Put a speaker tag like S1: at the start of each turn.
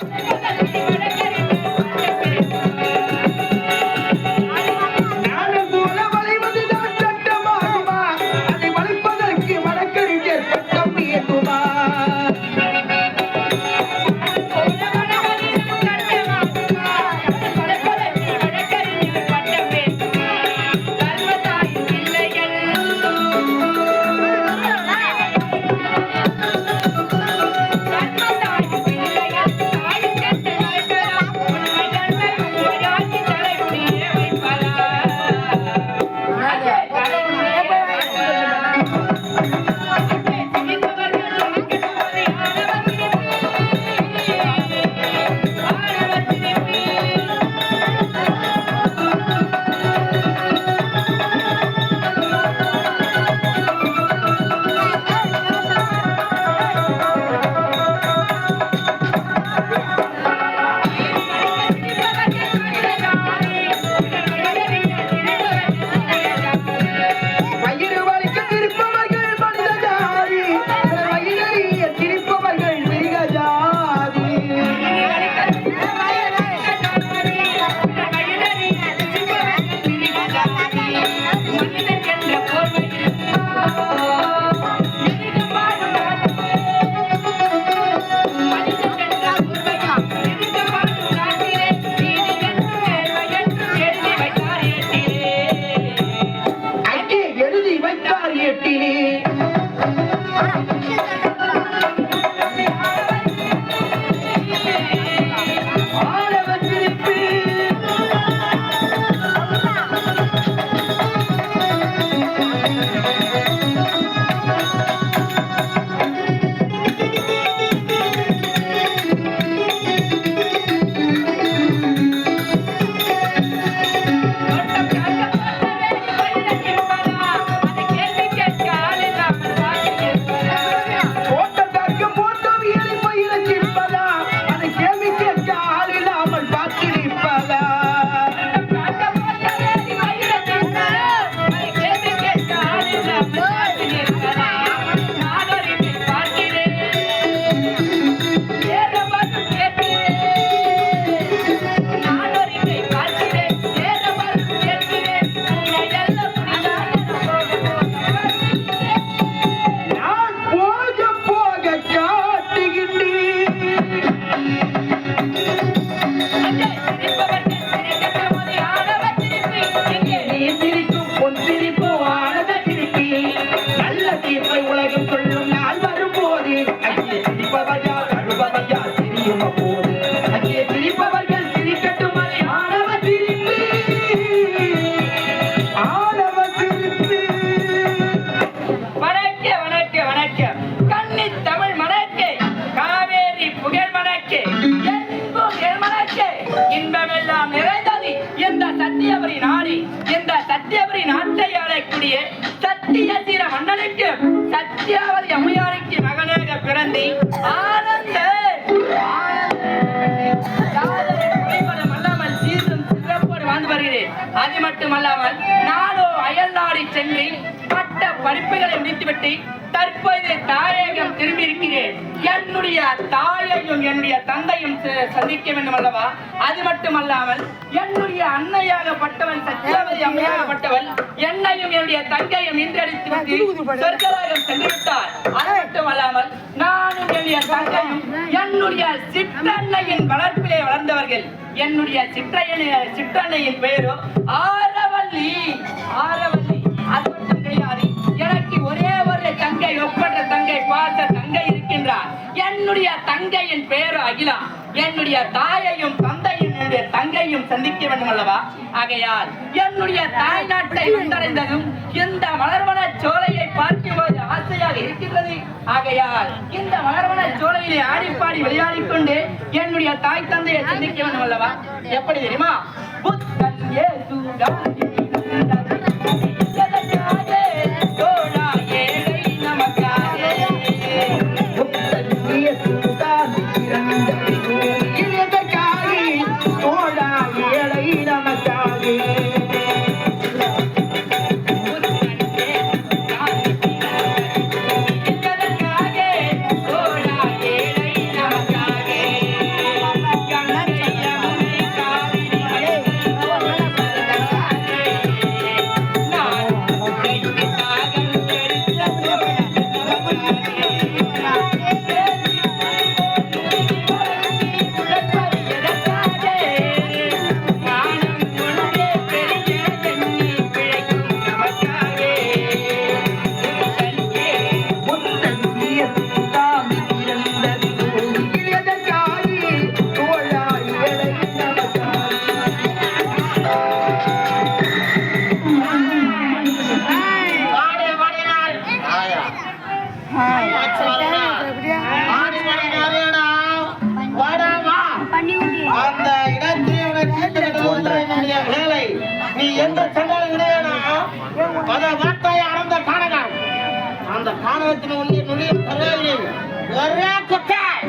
S1: Obrigada. thank you சிரிக்கும் பொன் சிரிப்பு ஆனத திருப்பி நல்ல தீர்ப்பை உலகம் சொல்லும் நாள் வரும்போது அங்கே சிரிப்பவையா அழுபவையா தெரியும் அப்போது. அங்கே சிரிப்பவர்கள் சிரிக்கட்டும் அது ஆணவ சிரிப்பு. ஆணவ சிரிப்பு.
S2: வணக்க வணக்க வணக்கம் கன்னி தமிழ் மணக்கே காவேரி புகழ் மணக்கே. நாட்டை சத்திய சத்தியசிர மன்னனுக்கு சத்தியாவதி அம்மையாருக்கு மகனாக பிறந்து ஆனந்த அல்லாமல் சீசன் சிறப்போடு வாழ்ந்து வருகிறேன். அது மட்டுமல்லாமல் நானும் அயல் நாடு சென்று பட்ட படிப்புகளை முடித்துவிட்டு தற்போது தாயகம் திரும்பி இருக்கிறேன் என்னுடைய தாயையும் என்னுடைய தந்தையும் சந்திக்க வேண்டும் அல்லவா? அது மட்டுமல்லாமல் என்னுடைய அன்னையாகப்பட்டவள் சத்யாவதி அம்மையாகப்பட்டவள் என்னையும் என்னுடைய தங்கையும் இன்றடித்து விட்டு சொர்க்கராகம் சென்று விட்டார். அது மட்டுமல்லாமல் நானும் என்னுடைய தங்கையும் என்னுடைய சிற்றன்னையின் வளர்ப்பிலே வளர்ந்தவர்கள். என்னுடைய சிற்றையனை சிற்றன்னையின் பெயரோ ஆரவல்லி ஆரவல்லி அது மட்டும் கிடையாது எனக்கு ஒரே ஒரு தங்கை ஒப்பற்ற தங்கை பார்த்த தங்கை இருக்கின்றார். என்னுடைய தங்கையின் பெயர் அகிலா. என்னுடைய தாயையும் தந்தையும் என்னுடைய தங்கையும் சந்திக்க வேண்டும் அல்லவா? ஆகையால் என்னுடைய தாய் நாட்டை வந்தடைந்ததும் இந்த மலர்வன சோலையை பார்க்கும்போது ஆசையாக இருக்கின்றது. ஆகையால் இந்த மலர்வன சோலையிலே ஆடிப்பாடி விளையாடிக் கொண்டு என்னுடைய தாய் தந்தையை சந்திக்க வேண்டும் அல்லவா? எப்படி தெரியுமா? புத்தன் இயேசு
S1: Thank you. அந்த இடத்தை உனக்கு வேலை
S2: நீ எந்த சென்றாலும் கிடையாதா
S3: பல வார்த்தையை அறந்த காணகம் அந்த காணகத்தின் உள்ளே நுழைய ஒரே கொட்டாய்